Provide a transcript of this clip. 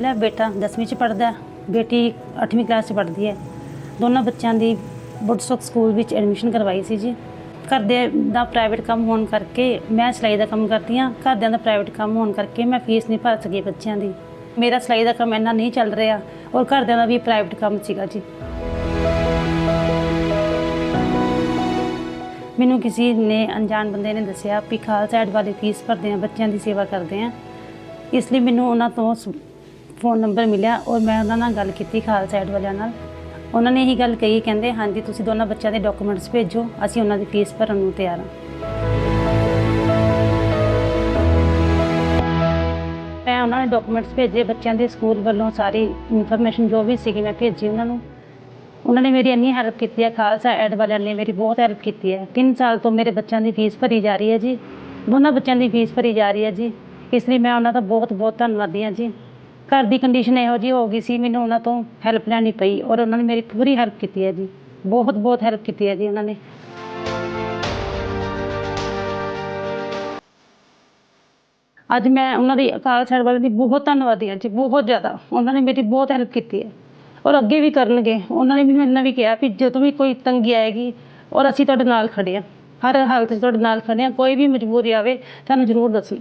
ਲੈ ਬੇਟਾ 10ਵੀਂ ਚ ਪੜਦਾ ਬੇਟੀ 8ਵੀਂ ਕਲਾਸ ਚ ਪੜ੍ਹਦੀ ਹੈ। ਦੋਨਾਂ ਬੱਚਿਆਂ ਦੀ ਬੁੱਢਸੁਖ ਸਕੂਲ ਵਿੱਚ ਐਡਮਿਸ਼ਨ ਕਰਵਾਈ ਸੀ ਜੀ। ਘਰ ਦੇ ਦਾ ਪ੍ਰਾਈਵੇਟ ਕੰਮ ਹੋਣ ਕਰਕੇ ਮੈਂ ਸਿਲਾਈ ਦਾ ਕੰਮ ਕਰਦੀ ਹਾਂ, ਘਰਦਿਆਂ ਦਾ ਪ੍ਰਾਈਵੇਟ ਕੰਮ ਹੋਣ ਕਰਕੇ ਮੈਂ ਫੀਸ ਨਹੀਂ ਭਰ ਸਕੀ ਬੱਚਿਆਂ ਦੀ। ਮੇਰਾ ਸਿਲਾਈ ਦਾ ਕੰਮ ਇੰਨਾ ਨਹੀਂ ਚੱਲ ਰਿਹਾ ਔਰ ਘਰਦਿਆਂ ਦਾ ਵੀ ਪ੍ਰਾਈਵੇਟ ਕੰਮ ਸੀਗਾ ਜੀ। ਮੈਨੂੰ ਕਿਸੇ ਨੇ, ਅਣਜਾਣ ਬੰਦੇ ਨੇ ਦੱਸਿਆ ਵੀ ਖਾਲਸਾ ਐਡ ਵਾਲੀ ਫੀਸ ਭਰਦੇ ਆ ਬੱਚਿਆਂ ਦੀ ਸੇਵਾ ਕਰਦੇ ਆ। ਇਸ ਲਈ ਮੈਨੂੰ ਉਹਨਾਂ ਤੋਂ ਫੋਨ ਨੰਬਰ ਮਿਲਿਆ ਔਰ ਮੈਂ ਉਹਨਾਂ ਨਾਲ ਗੱਲ ਕੀਤੀ ਖਾਲਸਾ ਐਡ ਵਾਲਿਆਂ ਨਾਲ। ਉਹਨਾਂ ਨੇ ਇਹੀ ਗੱਲ ਕਹੀ, ਕਹਿੰਦੇ, ਹਾਂਜੀ, ਤੁਸੀਂ ਦੋਨਾਂ ਬੱਚਿਆਂ ਦੇ ਡਾਕੂਮੈਂਟਸ ਭੇਜੋ, ਅਸੀਂ ਉਹਨਾਂ ਦੀ ਫੀਸ ਭਰਨ ਨੂੰ ਤਿਆਰ ਹਾਂ। ਮੈਂ ਉਹਨਾਂ ਨੇ ਡਾਕੂਮੈਂਟਸ ਭੇਜੇ, ਬੱਚਿਆਂ ਦੇ ਸਕੂਲ ਵੱਲੋਂ ਸਾਰੀ ਇਨਫੋਰਮੇਸ਼ਨ ਜੋ ਵੀ ਸੀਗੀ ਮੈਂ ਭੇਜੀ ਉਹਨਾਂ ਨੂੰ। ਉਹਨਾਂ ਨੇ ਮੇਰੀ ਇੰਨੀ ਹੈਲਪ ਕੀਤੀ ਹੈ ਖਾਲਸਾ ਐਡ ਵਾਲਿਆਂ ਨੇ ਮੇਰੀ ਬਹੁਤ ਹੈਲਪ ਕੀਤੀ ਹੈ। 3 ਸਾਲ ਤੋਂ ਮੇਰੇ ਬੱਚਿਆਂ ਦੀ ਫੀਸ ਭਰੀ ਜਾ ਰਹੀ ਹੈ ਜੀ। ਦੋਨਾਂ ਬੱਚਿਆਂ ਦੀ ਫੀਸ ਭਰੀ ਜਾ ਰਹੀ ਹੈ ਜੀ। ਇਸ ਲਈ ਮੈਂ ਉਹਨਾਂ ਦਾ ਬਹੁਤ ਬਹੁਤ ਧੰਨਵਾਦੀ ਹਾਂ ਜੀ। ਘਰ ਦੀ ਕੰਡੀਸ਼ਨ ਇਹੋ ਜਿਹੀ ਹੋ ਗਈ ਸੀ, ਮੈਨੂੰ ਉਹਨਾਂ ਤੋਂ ਹੈਲਪ ਲੈਣੀ ਪਈ ਔਰ ਉਹਨਾਂ ਨੇ ਮੇਰੀ ਪੂਰੀ ਹੈਲਪ ਕੀਤੀ ਹੈ ਜੀ। ਬਹੁਤ ਬਹੁਤ ਹੈਲਪ ਕੀਤੀ ਹੈ ਜੀ ਉਹਨਾਂ ਨੇ। ਅੱਜ ਮੈਂ ਉਹਨਾਂ ਦੀ ਅਕਾਲ ਛੱਡ ਵਾਲੇ ਦੀ ਬਹੁਤ ਧੰਨਵਾਦੀ ਹਾਂ ਜੀ, ਬਹੁਤ ਜ਼ਿਆਦਾ। ਉਹਨਾਂ ਨੇ ਮੇਰੀ ਬਹੁਤ ਹੈਲਪ ਕੀਤੀ ਹੈ। ਔਰ ਅੱਗੇ ਵੀ ਕਰਨਗੇ। ਉਹਨਾਂ ਨੇ ਮੈਨੂੰ ਇੰਨਾ ਵੀ ਕਿਹਾ ਵੀ ਜਦੋਂ ਵੀ ਕੋਈ ਤੰਗੀ ਆਏਗੀ ਔਰ ਅਸੀਂ ਤੁਹਾਡੇ ਨਾਲ ਖੜੇ ਹਾਂ। ਹਰ ਹਾਲਤ 'ਚ ਤੁਹਾਡੇ ਨਾਲ ਖੜੇ ਹਾਂ। ਕੋਈ ਵੀ ਮਜਬੂਰੀ ਆਵੇ, ਤੁਹਾਨੂੰ ਜ਼ਰੂਰ ਦੱਸਣਾ।